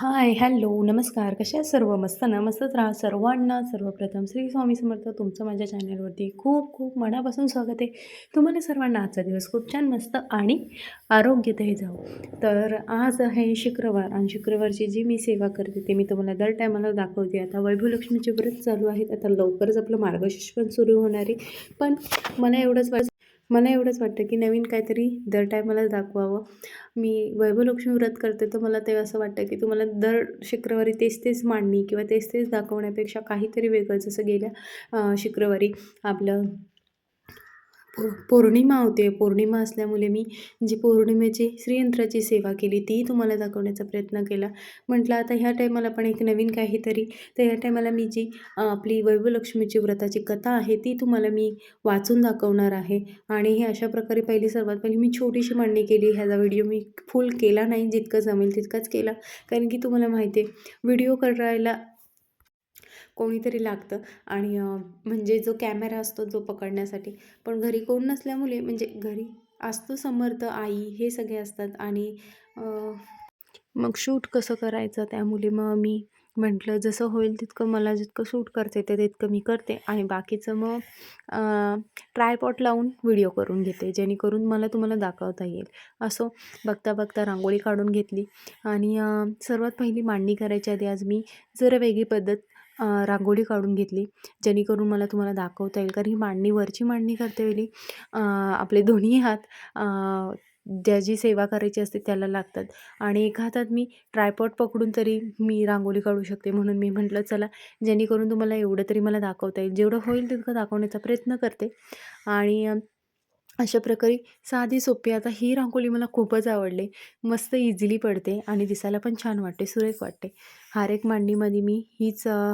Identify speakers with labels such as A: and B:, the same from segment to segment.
A: हाय, hello, नमस्कार. कशा आहेत सर्व? मस्त ना? मस्तच राहा. सर्वांना सर्वप्रथम श्री स्वामी समर्थ. तुमचं माझ्या चॅनलवरती खूप खूप मनापासून स्वागत आहे. तुम्हाला सर्वांना आजचा दिवस खूप छान, मस्त आणि आरोग्यदायी जाऊ तर आज आहे शुक्रवार आणि शुक्रवारची जी मी सेवा करते ते मी तुम्हाला दर टायमाला दाखवते. आता वैभवलक्ष्मीचे व्रत चालू आहेत. आता लवकरच आपलं मार्गशीर्ष पण सुरू होणार आहे. पण मला एवढंच वाट मला एवढंच वाटतं की नवीन काहीतरी दर टायमाला दाखवावं. मी वैभवलक्ष्मी व्रत करते तर मला ते असं वाटतं की तुम्हाला दर शुक्रवारी तेच तेच मांडणी किंवा तेच तेच दाखवण्यापेक्षा काहीतरी वेगळं जसं गेल्या शुक्रवारी आपलं पौ पौर्णिमा होते. पौर्णिमा असल्यामुळे मी जी पौर्णिमेची श्रीयंत्राची सेवा केली ती तुम्हाला दाखवण्याचा प्रयत्न केला. म्हटलं आता ह्या टायमाला पण एक नवीन काहीतरी तर ह्या टायमाला मी जी आपली वैभवलक्ष्मीची व्रताची कथा आहे ती तुम्हाला मी वाचून दाखवणार आहे. आणि हे अशा प्रकारे पहिली सर्वात पहिली मी छोटीशी मांडणी केली. ह्याचा व्हिडिओ मी फुल केला नाही. जितकं जमेल तितकाच केला. कारण की तुम्हाला माहिती आहे व्हिडिओ करायला कोणीतरी लागतं. आणि म्हणजे जो कॅमेरा असतो जो पकडण्यासाठी. पण घरी कोण नसल्यामुळे म्हणजे घरी असतो समर्थ, आई हे सगळे असतात. आणि मग शूट कसं करायचं? त्यामुळे मग मी म्हटलं जसं होईल तितकं मला जितकं शूट करता येतं तितकं मी करते. आणि बाकीचं मग ट्रायपॉट लावून व्हिडिओ करून घेते. जेणेकरून मला तुम्हाला दाखवता येईल. असो बघता बघता रांगोळी काढून घेतली. आणि सर्वात पहिली मांडणी करायच्या आधी आज मी जरा वेगळी पद्धत रांगोळी काढून घेतली. जेणेकरून मला तुम्हाला दाखवता येईल. कारण ही मांडणी वरची मांडणी करतेवेळी आपले दोन्ही हात ज्या ज्याची सेवा करायची असते त्याला लागतात आणि एका हातात मी ट्रायपॉट पकडून तरी मी रांगोळी काढू शकते. म्हणून मी म्हटलं चला जेणेकरून तुम्हाला एवढं तरी मला दाखवता येईल. जेवढं होईल तितकं दाखवण्याचा प्रयत्न करते आणि अशा प्रकारे साधी सोपी आता ही रांगोळी मला खूपच आवडली. मस्त इझिली पडते आणि दिसायला पण छान वाटते, सुरेख वाटते. हर एक मांडणीमध्ये मी हीच अ,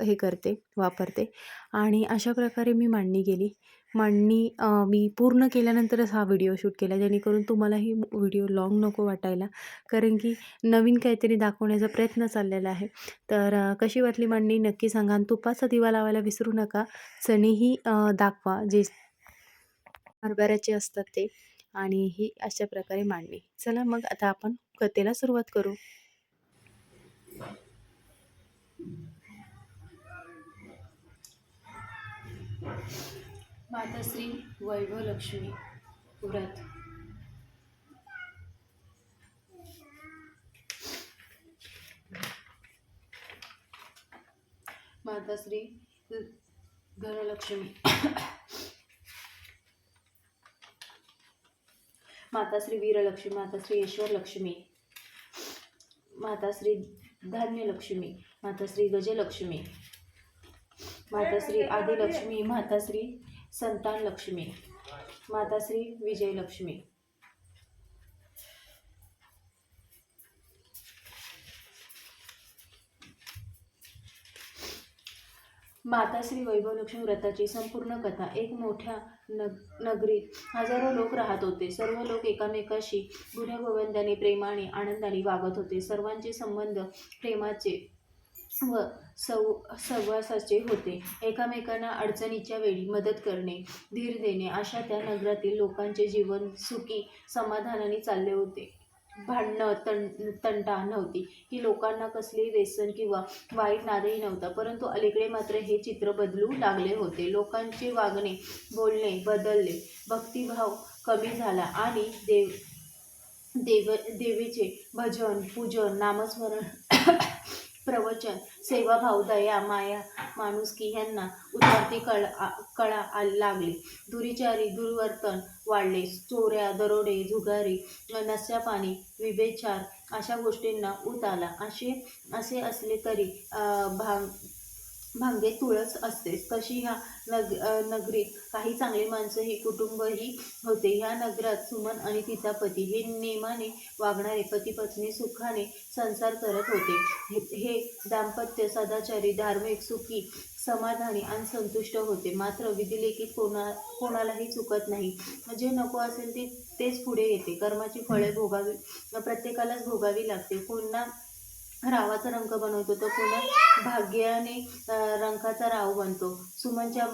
A: हे करते, वापरते आणि अशा प्रकारे मी मांडणी केली. मांडणी अ, मी पूर्ण केल्यानंतरच हा व्हिडिओ शूट केला जेणेकरून तुम्हालाही व्हिडिओ लाँग नको वाटायला. कारण की नवीन काहीतरी दाखवण्याचा प्रयत्न चाललेला आहे. तर अ, कशी वाटली मांडणी नक्की सांगा आणि तुपाचा दिवा लावायला विसरू नका. चणेही अ, दाखवा जे हरभऱ्याचे असतात ते आणि ही अशा प्रकारे मांडणी. चला मग आता आपण कथेला सुरुवात करू. माताश्री वैभवलक्ष्मी व्रत माताश्री गणलक्ष्मी माताश्री वीरलक्ष्मी माताश्री ईश्वरलक्ष्मी माताश्री धान्यलक्ष्मी माताश्री गजलक्ष्मी माताश्री आदिलक्ष्मी माताश्री संतानलक्ष्मी माताश्री विजयलक्ष्मी माताश्री वैभवलक्ष्मी व्रताची संपूर्ण कथा एक मोठ्या नग नगरीत हजारो लोक राहत होते. सर्व लोक एकामेकाशी गुण्यागोविंदाने प्रेमाने आनंदाने वागत होते. सर्वांचे संबंध प्रेमाचे व सौ सहवासाचे होते. एकामेकांना अडचणीच्या वेळी मदत करणे, धीर देणे अशा त्या नगरातील लोकांचे जीवन सुखी समाधानाने चालले होते. भांडणं तं तंटा नव्हती की लोकांना कसली व्यसन किंवा वाईट नादही नव्हता. परंतु अलीकडे मात्र हे चित्र बदलू लागले होते. लोकांचे वागणे, बोलणे बदलले. भक्तिभाव कमी झाला आणि देव देव देवीचे भजन, पूजन, नामस्मरण, प्रवचन, सेवाभाव, दया, माया, माणुसकी ह्यांना वरती कळ कळा लागली. दुरीचारी दुर्वर्तन वाढले. चोऱ्या, दरोडे, जुगारी, नस्यापाणी व्यभिचार अशा गोष्टींना उत आला. असे असे असले तरी भाग भांगे तुळस असतेच. तशी ह्या नग नगरीत काही चांगली माणसंही कुटुंबही होते. ह्या नगरात सुमन आणि तिचा पती हे नेमाने वागणारे पती-पत्नी सुखाने संसार करत होते. हे दाम्पत्य सदाचारी, धार्मिक, सुखी, समाधानी आणि संतुष्ट होते. मात्र विधिलिखित कोणा कोणालाही चुकत नाही. जे नको असेल ते तेच पुढे येते. कर्माची फळे भोगावी प्रत्येकालाच भोगावी लागते. पुन्हा रावाचा रंग बनवतो तर पुन्हा भाग्याने रंगाचा राव बनतो. सुमनच्या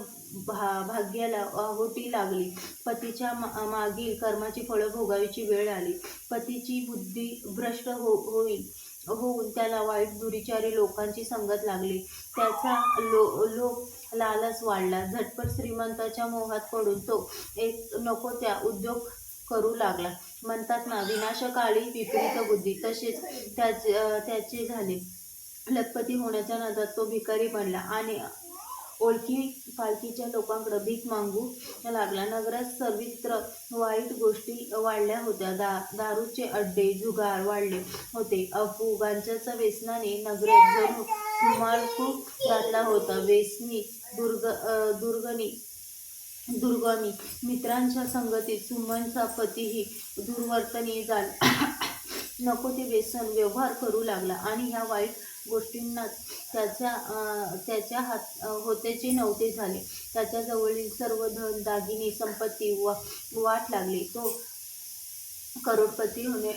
A: भा भाग्याला ओहोटी लागली. पतीच्या मा मागील कर्माची फळं भोगावीची वेळ आली. पतीची बुद्धी भ्रष्ट हो होईल होऊन त्याला वाईट दुरिचारी लोकांची संगत लागली त्याचा लो लोक लालच वाढला. झटपट श्रीमंताच्या मोहात पडून तो एक नको त्या उद्योग करू लागला. म्हणतात ना विनाशकाळी विपरीत बुद्धी. तसेच त्याचे त्याचे झाले. लखपती होण्याच्या नादात तो भिकारी बनला आणि ओळखी पालखीच्या लोकांकडे भीक मागू लागला. नगरात सर्वत्र वाईट गोष्टी वाढल्या होत्या. दा दारूचे अड्डे जुगार वाढले होते. अफू गांजाच्या व्यसनाने नगरात जणू धुमाकूळ घातला होता. वेसनी दुर्ग अं, दुर्गणी दुर्गमी मित्रांच्या संगतीत सुमनचा पतीही दुर्वर्तनीय झाला. नको ते व्यसन व्यवहार करू लागला. आणि ह्या वाईट गोष्टींनाच त्याच्या त्याच्या हात होत्याचे होतेचे नव्हते झाले. त्याच्याजवळील सर्व धन दागिने संपत्ती वा वाट लागली. तो करोडपती होणे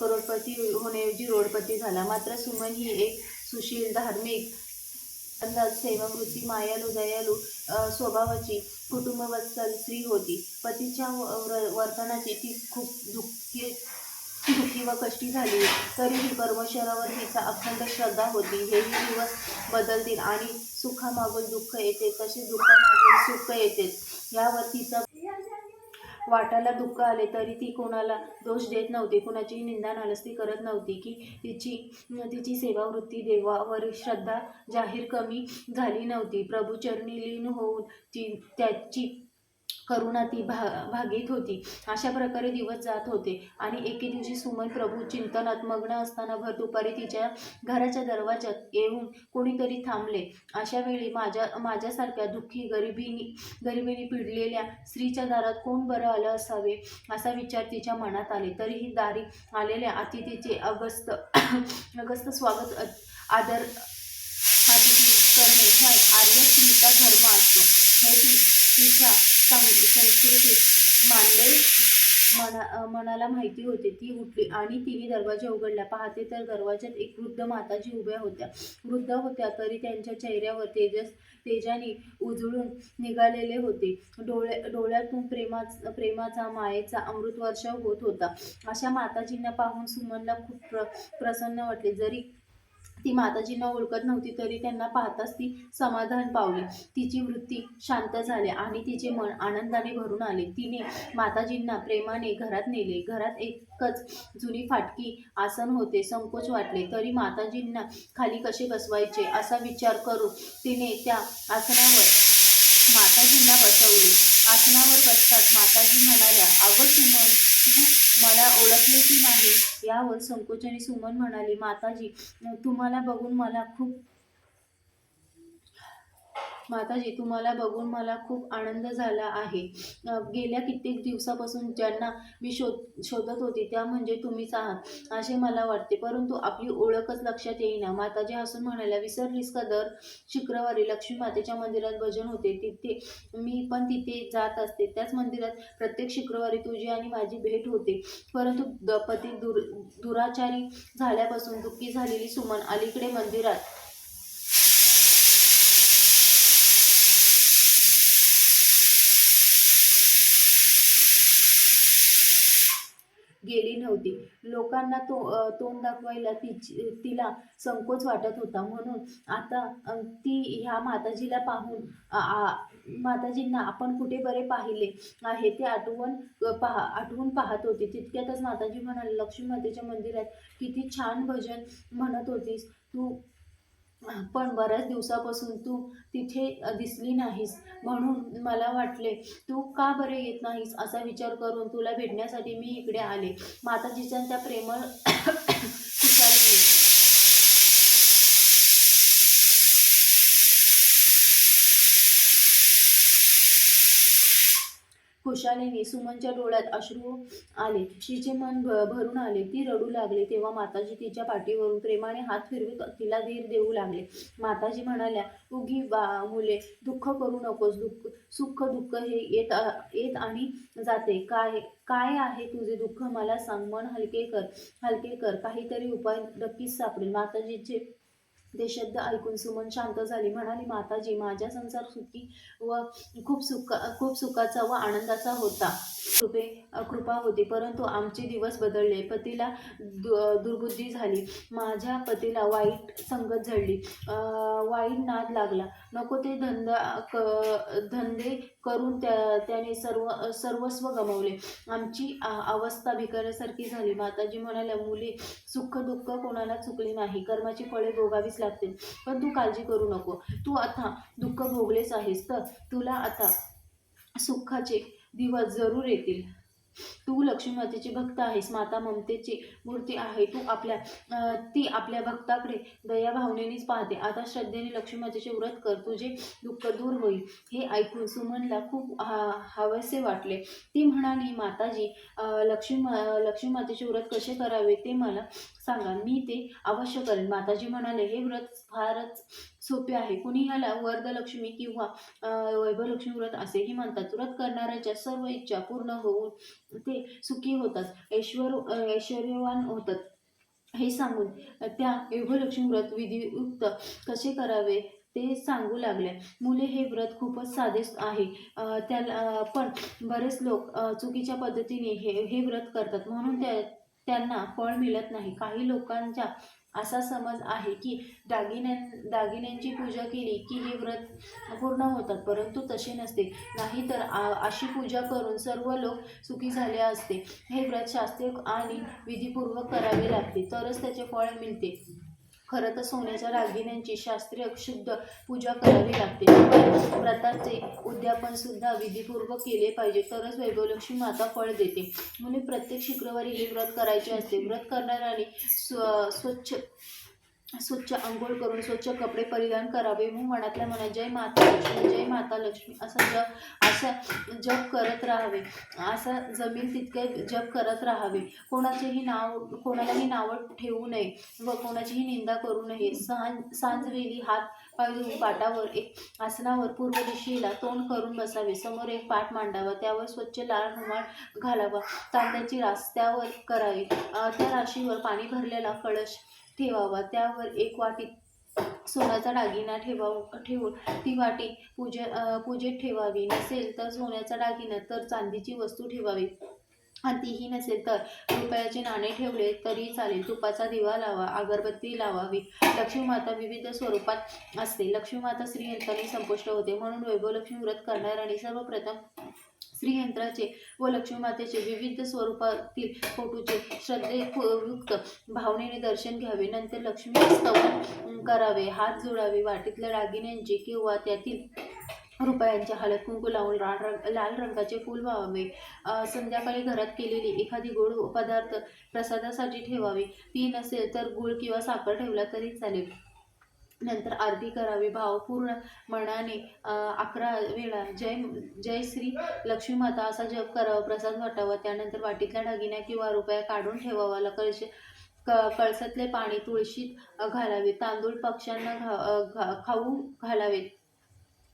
A: करोडपती होण्याऐवजी रोडपती झाला. मात्र सुमन ही एक सुशील धार्मिक अंदाज सेवावृत्ती मायालू दयालू स्वभावाची कुटुंबवत्सल स्त्री होती. पतीच्या वर्तनाची ती खूप दुःखी दुःखी व कष्टी झाली. तरीही परमेश्वरावर तिचा अखंड श्रद्धा होती. हेही दिवस बदलतील आणि सुखामागून दुःख येते. तसे दुःखामागून सुख येते. यावर तिचा वाटाला दुःख आले तरी ती कोणाला दोष देत नव्हती. कुणाची निंदा नालस्ती करत नव्हती की तिची तिची सेवावृत्ती देवावर श्रद्धा जाहीर कमी झाली नव्हती. प्रभूचरणी लीन होऊन ती त्याची करुणा ती भा भागीत होती. अशा प्रकारे दिवस जात होते. आणि एके दिवशी सुमन प्रभू चिंतनात मग्न असताना भर दुपारी तिच्या घराच्या दरवाजात येऊन कोणीतरी थांबले. अशा वेळी माझ्या माझ्यासारख्या दुःखी गरिबीनी गरिबीने पिडलेल्या स्त्रीच्या दारात कोण बरं आलं असावे असा विचार तिच्या मनात आले. तरीही दारी आलेल्या अतिथीचे अगस्त अगस्त स्वागत आदर अतिथी करणे हा आर्य चिंता धर्म असतो. हे ती तिच्या सांग संस्कृती मानले मना मनाला माहिती होते. ती उठली आणि तिने दरवाजा उघडला. पाहते तर दरवाजात एक वृद्ध माताजी उभ्या होत्या. वृद्ध होत्या तरी त्यांच्या चेहऱ्यावर तेजस तेजाने उजळून निघालेले होते. डोळे डोळ्यातून प्रेमा प्रेमाचा मायेचा अमृतवर्ष होत होता. अशा माताजींना पाहून सुमनला खूप प्र प्रसन्न वाटले. जरी ती माताजींना ओळखत नव्हती तरी त्यांना पाहताच ती समाधान पावली. तिची वृत्ती शांत झाली आणि तिचे मन आनंदाने भरून आले. तिने माताजींना प्रेमाने घरात नेले. घरात एकच जुनी फाटकी आसन होते. संकोच वाटले. तरी माताजींना खाली कसे बसवायचे असा विचार करून तिने त्या आसनावर माताजींना बसवले. आसनावर बसताच माताजी म्हणाल्या अगं सुमन तू मला ओळखले की नाही? यावर संकोचाने सुमन म्हणाली माताजी तुम्हाला बघून मला खूप माताजी तुम्हाला बघून मला खूप आनंद झाला आहे. गेल्या कित्येक दिवसापासून ज्यांना मी शोध शोधत होते त्या म्हणजे तुम्हीच आहात असे मला वाटते. परंतु आपली ओळखच लक्षात येईना. माताजी हसून म्हणाल्या विसरलीस का दर? शुक्रवारी लक्ष्मी मातेच्या मंदिरात भजन होते. तिथे मी पण तिथे जात असते. त्याच मंदिरात प्रत्येक शुक्रवारी तुझी आणि माझी भेट होते. परंतु दपती पती दुर दुराचारी झाल्यापासून दुःखी झालेली सुमन अलीकडे मंदिरात गेली नव्हती. लोकांना तो तोंड दाखवायला तिची तिला संकोच वाटत होता. म्हणून आता ती ह्या माताजीला पाहून माताजींना आपण कुठे बरे पाहिले आहे ते आठवण अ, पहा आठवून पाहत होती. तितक्यातच माताजी म्हणाले लक्ष्मी मातेच्या मंदिरात किती छान भजन म्हणत होतीस. तू पण बऱ्याच दिवसापासून तू तिथे दिसली नाहीस. म्हणून मला वाटले तू का बरे येत नाहीस? असा विचार करून तुला भेटण्यासाठी मी इकडे आले. माताजीच्या त्या प्रेमळ खुशालीने खुशालीने सुमनच्या डोळ्यात अश्रू आले. तिचे मन भरून आले. ती रडू लागली. तेव्हा माताजी तिच्या पाठीवरून प्रेमाने हात फिरवीत तिला धीर देऊ लागले. माताजी म्हणाल्या उगी बा मुले दुःख करू नकोस. दुःख सुख दुःख हे येत येत आणि जाते. काय काय आहे तुझे दुःख? मला सांग. मन हलके कर हलके कर. काहीतरी उपाय नक्कीच सापडेल. माताजीचे ते शब्द ऐकून सुमन शांत झाली. म्हणाली माताजी माझा संसार सुखी व खूप सुख खूप सुखाचा व आनंदाचा होता. कृपे कृपा होती परंतु आमचे दिवस बदलले. पतीला दु दुर्बुद्धी झाली. माझ्या पतीला वाईट संगत झडली. वाईट नाद लागला. नको ते धंदा क धंदे करून त्या त्याने सर्व सर्वस्व गमावले. आमची आ- अवस्था भिकाऱ्यासारखी झाली. माताजी म्हणाल्या मुली सुख दुःख कोणाला चुकली नाही. कर्माची फळे भोगावीच लागतील. पण तू काळजी करू नको. तू आता दुःख भोगलेच आहेस. तर तुला आता सुखाचे दिवस जरूर येतील. तू लक्ष्मी मातेची भक्त आहेस माता ममतेची मूर्ती आहे. तू आपल्या ती आपल्या भक्ताकडे दया भावनेनेच पाहते. आता श्रद्धेने लक्ष्मी मातेचे व्रत कर तुझे दुःख दूर होईल. हे ऐकून सुमनला खूप हा हवेसे वाटले. ती म्हणाली माताजी अं, लक्ष्मी लक्ष्मी मातेचे व्रत कसे करावे ते मला सांगा. मी ते अवश्य करेन. माताजी म्हणाले हे व्रत फारच सोपे आहे. कुणी ह्याला वरदलक्ष्मी किंवा वैभव वैभवलक्ष्मी व्रत असेही म्हणतात. व्रत करणाऱ्याच्या सर्व इच्छा पूर्ण होऊन ते सुखी होतात. ऐश्वर ऐश्वर्यवान होतात. हे सांगून त्या वैभवलक्ष्मी व्रत विधियुक्त कसे करावे ते सांगू लागले. मुले हे व्रत खूपच साधे आहे. त्याला पण बरेच लोक चुकीच्या पद्धतीने हे हे व्रत करतात. म्हणून त्या त्यांना फळ मिळत नाही. काही लोकांच्या असा समज आहे की दागिन्यां दागिन्यांची पूजा केली की हे व्रत पूर्ण होतात परंतु तसे नसते. नाहीतर आ- अशी पूजा करून सर्व लोक सुखी झाले असते. हे व्रत शास्त्रीय आणि विधीपूर्वक करावे लागते. तरच त्याचे फळ मिळते. खरं तर सोन्याच्या दागिन्यांची शास्त्रीय शुद्ध पूजा करावी लागते. व्रताचे उद्यापन सुद्धा विधीपूर्वक केले पाहिजे. तरच वैभवलक्ष्मी माता फळ देते. म्हणून प्रत्येक शुक्रवारी हे व्रत करायचे असते. व्रत करणाऱ्याने स्व स्वच्छ स्वच्छ आंघोळ करून स्वच्छ कपडे परिधान करावे. मग मनातल्या मनात जय माता लक्ष्मी जय माता लक्ष्मी असं जप असं जप करत राहावे. असं जमीन तितके जप करत राहावे. कोणाचेही नाव कोणालाही नावं ठेवू नये व कोणाचीही निंदा करू नये. सांज सांजवेली हात पाय धुवून पाटावर एक आसनावर पूर्व दिशेला तोंड करून बसावे. समोर एक पाठ मांडावा. त्यावर स्वच्छ लाल रुमाल घालावा. तांब्याची रास त्यावर करावी त्या राशीवर पाणी भरलेला कळश ठेवावा. त्यावर एक वाटी सोन्याचा दागिना ठेवाव ठेवून ती वाटी पूजे पूजेत ठेवावी. नसेल तर सोन्याचा दागिना तर चांदीची वस्तू ठेवावी. आणि तीही नसेल तर रुपयाचे नाणे ठेवले तरी चालेल. तुपाचा दिवा लावा अगरबत्ती लावावी. लक्ष्मी माता विविध स्वरूपात असते. लक्ष्मी माता श्रीयंत्राने संपुष्ट होते. म्हणून वैभवलक्ष्मी व्रत करणाऱ्यांनी सर्वप्रथम श्रीयंत्राचे व लक्ष्मी मातेचे विविध स्वरूपातील फोटोचे श्रद्धेयुक्त भावनेने दर्शन घ्यावे. नंतर लक्ष्मी स्तवन करावे. हात जोडावे. वाटीतल्या रागिण्यांचे किंवा त्यातील रुपयांच्या हळद कुंकू लावून लाल रंग लाल रंगाचे फूल व्हावे. संध्याकाळी घरात केलेली एखादी गोड पदार्थ प्रसादासाठी ठेवावे. ती नसेल तर गुळ किंवा साखर ठेवला तरी चालेल. नंतर आरती करावी भावपूर्ण मनाने अकरा वेळा जय जय श्री लक्ष्मी माता असा जप करावा प्रसाद वाटावा त्यानंतर वाटीतल्या दागिन्या किंवा रुपया काढून ठेवावा कळश क कळसातले पाणी तुळशीत घालावे तांदूळ पक्ष्यांना घा घा खाऊ घालावेत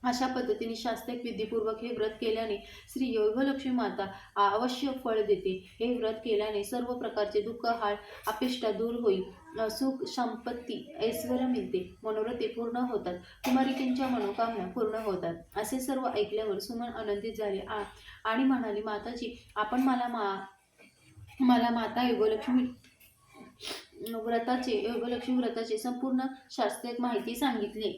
A: अशा पद्धतीने शास्त्रिक विधीपूर्वक हे व्रत केल्याने श्री योगलक्ष्मी माता अवश्य फळ देते. हे व्रत केल्याने सर्व प्रकारचे दुःख हाळ अपिष्ट दूर होईल. सुख संपत्ती ऐश्वर मिळते. मनोरथे पूर्ण होतात. कुमारिकेंच्या मनोकामना पूर्ण होतात. असे सर्व ऐकल्यावर सुमन आनंदित झाले. आ आणि म्हणाली माताजी आपण मला मा मला माता योगलक्ष्मी व्रताचे योगलक्ष्मी व्रताचे संपूर्ण शास्त्रीय माहिती सांगितली.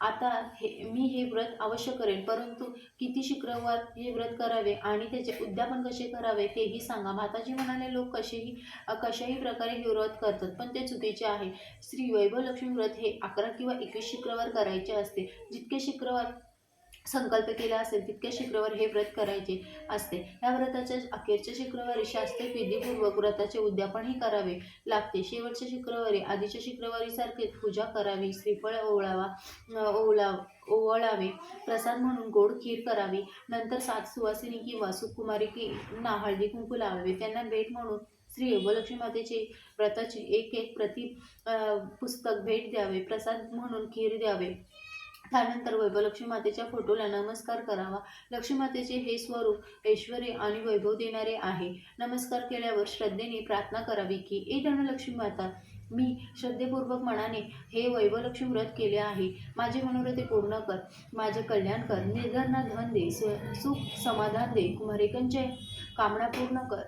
A: आता हे मी हे व्रत अवश्य करेन. परंतु किती शुक्रवार हे व्रत करावे आणि त्याचे उद्यापन कसे करावे तेही सांगा. माताजी म्हणाले लोक कसेही कशाही प्रकारे हे व्रत करतात पण ते चुकीचे आहे. श्री वैभवलक्ष्मी व्रत हे अकरा किंवा एकवीस शुक्रवार करायचे असते. जितके शुक्रवार संकल्प केला असेल तितक्या शुक्रवार हे व्रत करायचे असते. या व्रताच्या अखेरच्या शुक्रवारी शास्त्रीय विधीपूर्वक व्रताचे उद्यापनही करावे लागते. शेवटच्या शुक्रवारी आधीच्या शुक्रवारीसारखेच पूजा करावी श्रीफळ ओवळावा ओवळा ओवळावे प्रसाद म्हणून गोड खीर करावी नंतर सात सुवासिनी किंवा सुकुमारी की ना हळदी कुंकू लावावे. त्यांना भेट म्हणून श्री योगलक्ष्मी मातेची व्रताची एक एक प्रति पुस्तक भेट द्यावे. प्रसाद म्हणून खीर द्यावे. त्यानंतर वैभवलक्ष्मी मातेच्या फोटोला नमस्कार करावा. लक्ष्मी मातेचे हे स्वरूप ऐश्वर्य आणि वैभव देणारे आहे. नमस्कार केल्यावर श्रद्धेने प्रार्थना करावी की ए धनलक्ष्मी माता मी श्रद्धेपूर्वक मनाने हे वैभवलक्ष्मी व्रत केले आहे. माझे मनोरथे पूर्ण कर. माझे कल्याण कर. निर्धना धन दे. सु- सुख समाधान दे. कुमारेकांचे कामना पूर्ण कर.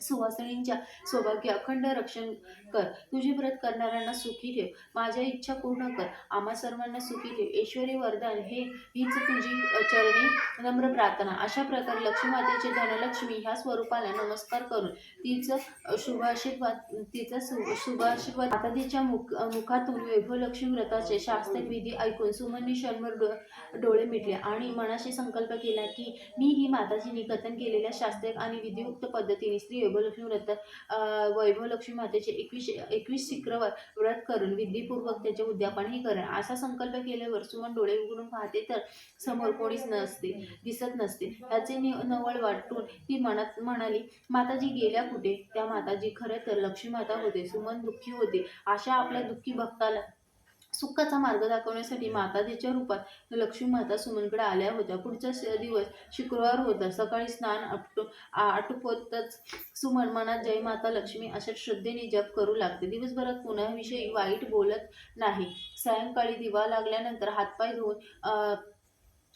A: सुवासिनींच्या सौभाग्य अखंड रक्षण कर. तुझे व्रत करणाऱ्यांना सुखी ठेव. माझ्या इच्छा पूर्ण कर. आम्हा सर्वांना सुखी ठेव. ऐश्वरी वरदान. हे हीच तुझी चरणी नम्र प्रार्थना. अशा प्रकारे लक्ष्मी मातेचे धनलक्ष्मी ह्या स्वरूपाला नमस्कार करून तिचं शुभाशीर्वाद तिचा सु शुभाशीर्वाद आता तिच्या मुख मुखातून वैभवलक्ष्मी व्रताचे शास्त्रीय विधी ऐकून सुमनने शर्मर डो डोळे मिटले आणि मनाशी संकल्प केला की मी ही माताजीने कथन केलेल्या शास्त्रीय आणि विधियुक्त पद्धतीने स्त्री वैभवलक्ष्मी व्रत वैभवलक्ष्मी मातेचे एकवीस एकवीस शुक्रवार व्रत करून विधीपूर्वक त्याचे उद्यापनही करेन असा संकल्प केल्यावर सुमन डोळे उघडून पाहते तर समोर कोणीच नसते दिसत नसते. त्याचे नि नवळ वाटून ती मनात म्हणाली माताजी गेल्या कुठे त्या माताजी खरं तर लक्ष्मी माता होते. सुमन दुःखी होते. अशा आपल्या दुःखी भक्ताला सुखाचा मार्ग दाखवण्यासाठी माताजीच्या रूपात लक्ष्मी माता सुमनकडे आल्या होत्या. पुढचा दिवस शुक्रवार होता. सकाळी स्नान आटो आटोपतच सुमन मनात जय माता लक्ष्मी अशा श्रद्धेने जप करू लागते. दिवसभरात कुणाविषयी वाईट बोलत नाही. सायंकाळी दिवा लागल्यानंतर हातपाय धुवून अ,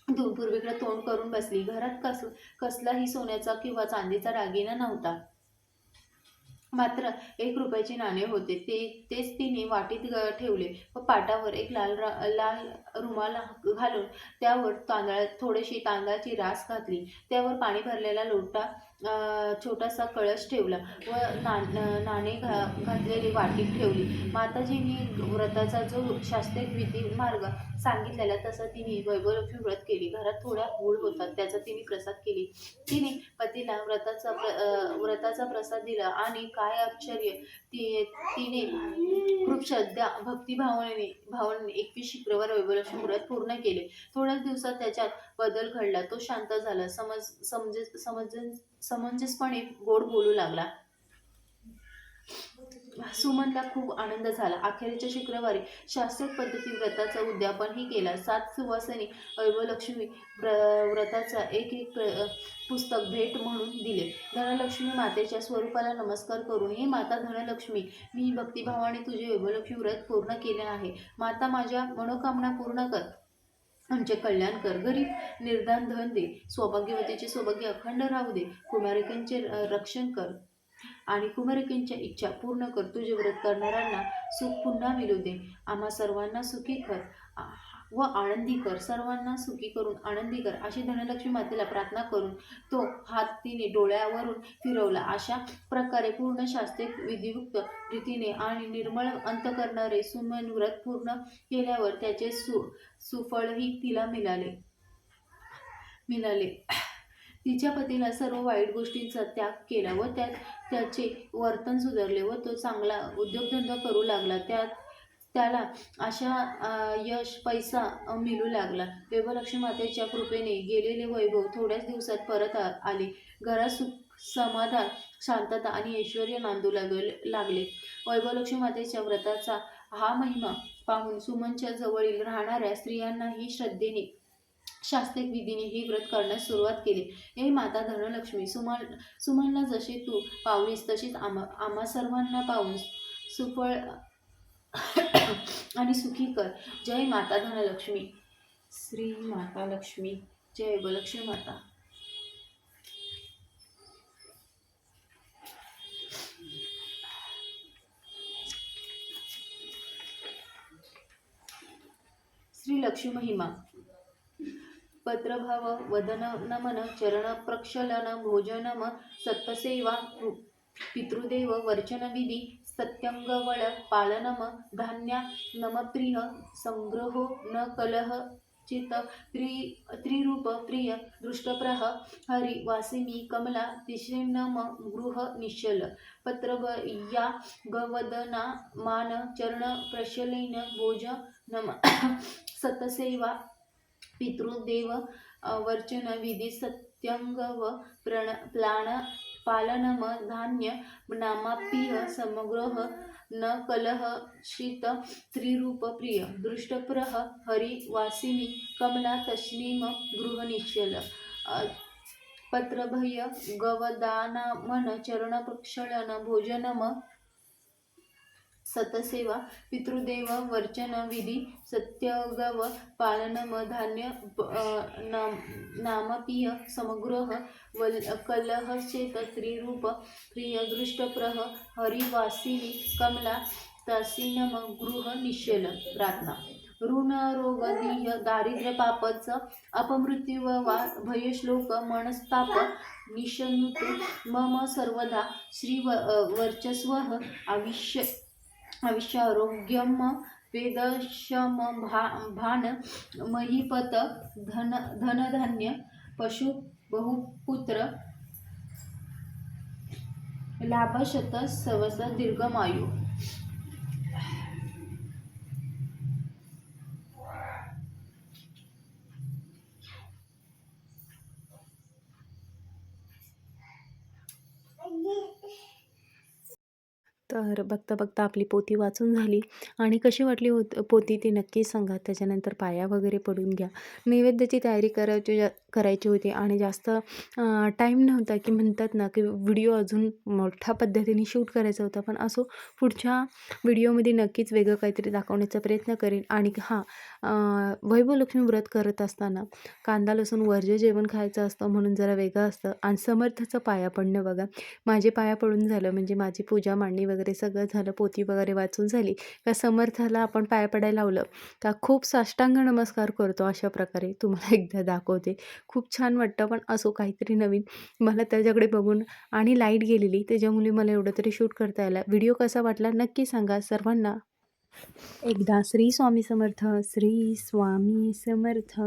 A: धुवून पूर्वीकडे तोंड करून बसली. घरात कस कसलाही सोन्याचा किंवा चांदीचा दागिना नव्हता. मात्र एक रुपयाचे नाणे होते. ते तेच तिने वाटीत ठेवले. व पाटावर एक लाल रा लाल रुमाल घालून त्यावर तांदळा थोडीशी तांदळाची रास घातली. त्यावर पाणी भरलेला लोटा छोटासा कळश ठेवला व ना नाणे घा घातलेली वाटीत ठेवली. माताजींनी व्रताचा जो शास्त्रीय विधी मार्ग सांगितलेला तसा तिने वैभवलक्ष्मी व्रत केली. घरात थोड्या गुळ होतात त्याचा तिने प्रसाद केली. तिने पतीला व्रताचा प्र व्रताचा प्रसाद दिला आणि काय आश्चर्य ती तिने खूप श्रद्धा भक्तिभावनेने भावने एकवीस शुक्रवार वैभवलक्ष्मी व्रत पूर्ण केले. थोड्याच दिवसात त्याच्यात बदल घडला तो शांत झाला. समज समज समज समंजसपणे गोड बोलू लागला. सुमनला खूप आनंद झाला. अखेरच्या शुक्रवारी शास्त्रोक्त पद्धती व्रताचं उद्यापनही केला. सात सुवासिनी वैभवलक्ष्मी व्र व्रताचा एक एक पुस्तक भेट म्हणून दिले. धनलक्ष्मी मातेच्या स्वरूपाला नमस्कार करून हे माता धनलक्ष्मी मी भक्तिभावाने तुझे वैभवलक्ष्मी व्रत पूर्ण केले आहे. माता माझ्या मनोकामना पूर्ण कर. आमचे कल्याण कर गरीब निर्दान धन दे सौभाग्यवतीचे सौभाग्य अखंड राहू दे कुमारिकांचे रक्षण कर. आणि कुमारिकांच्या इच्छा पूर्ण कर. तुझे व्रत करणाऱ्यांना सुख पुन्हा मिळू दे. आम्हा सर्वांना सुखी कर. आ- व आनंदी कर. सर्वांना सुखी करून आनंदी कर. अशी धनलक्ष्मी मातेला प्रार्थना करून तो हात तिने डोळ्यावरून फिरवला. अशा प्रकारे पूर्ण शास्त्रीय विधियुक्त रीतीने आणि निर्मळ अंत करणारे सुमन व्रत पूर्ण केल्यावर त्याचे सु सुफळही तिला मिळाले. मिळाले. तिच्या पतीला सर्व वाईट गोष्टींचा त्याग केला व त्यात त्याचे वर्तन सुधारले व तो चांगला उद्योगधंदा करू लागला. त्यात त्याला अशा यश पैसा मिळू लागला. वैभवलक्ष्मी मातेच्या कृपेने गेलेले वैभव थोड्याच दिवसात परत आले. घरात सुख समाधान शांतता आणि ऐश्वर नांदू लागले लागले. वैभवलक्ष्मी मातेच्या व्रताचा हा महिमा पाहून सुमनच्या जवळील राहणाऱ्या स्त्रियांनाही श्रद्धेने शास्त्रिक विधीने ही व्रत करण्यास सुरुवात केली. हे माता धनलक्ष्मी सुमन सुमनला जशी तू पावलीस तशीच आम्हा आम्हा सर्वांना पाहून सुफळ आणि सुखी कर. जय माता धनलक्ष्मी. श्री माता लक्ष्मी. जय गोलक्ष्मी माता. श्री लक्ष्मी महिमा. पत्रभाव वदन नमन चरण प्रक्षलन भोजनम सत्तसेवा पितृदेव वर्चनविधी सत्यंगवळ पालनम धान्या नमप्रिय संग्रहो न कलह चित त्रि त्रिरूप प्रिय दृष्टप्रह हरि वासिनी कमला तिश्रिनम गृह निश्चल पत्रभ या गवदना मान चरण प्रशलेन भोज नम सतसेवा पितृदेव वर्चन विधी सत्यंग व प्रण प्लाण पालनम धान्य नामापिह समग्रह न कलह शीत त्रिरूप प्रिय दृष्टप्रह हरी वासिनी कमला तश्नीम गृहनिश्चल पत्रभय गवदानामन चरणप्रक्षलन भोजनम सतसेवा पितृदेव वर्चन विधी सत्यगव पालनम धान्य नाम- नामपिय समग्रह वल कलह चेत त्रिरूप प्रिय दृष्टप्रह हरिवासिनी कमला तासीनम गृह निश्चल प्रार्थना. ऋण रोग दीह दारिद्र्य पापच अपमृत्यू वा भयश्लोक मनस्ताप निशनुतु मम सर्वदा श्री व- आविष्य वर्चस्व आविष्य आयुष्यारोग्यम वेदशम भा भान महीपत धन धनधान्य पशु बहुपुत्र लाभशत सवस दीर्घमायू। तर बघता बघता आपली पोती वाचून झाली. आणि कशी वाटली होत पोती ती नक्की सांगा. त्याच्यानंतर पाया वगैरे पडून घ्या. नैवेद्याची तयारी करायची करायची होती आणि जास्त टाईम नव्हता की म्हणतात ना की व्हिडिओ अजून मोठ्या पद्धतीने शूट करायचा होता. पण असो पुढच्या व्हिडिओमध्ये नक्कीच वेगळं काहीतरी दाखवण्याचा प्रयत्न करेन. आणि हां अं, वैभवलक्ष्मी व्रत करत असताना कांदा लसूण वर्ज्य जेवण खायचं असतं म्हणून जरा वेगळं असतं. आणि समर्थाचं पाया पडणं बघा. माझे पाया पडून झालं. म्हणजे माझी पूजा मांडणी वगैरे सगळं झालं. पोती वगैरे वाचून झाली. का समर्थाला आपण पाया पडायला लावलं. का खूप साष्टांग नमस्कार करतो अशा प्रकारे तुम्हाला एकदा दाखवते. खूप छान वाटतं पण असो काहीतरी नवीन. मला त्याच्याकडे बघून आणि लाइट गेलेली त्याच्यामुळे मला एवढं तरी शूट करता आला व्हिडिओ कसा वाटला नक्की सांगा सर्वांना. एकदा श्री स्वामी समर्थ श्री स्वामी समर्थ.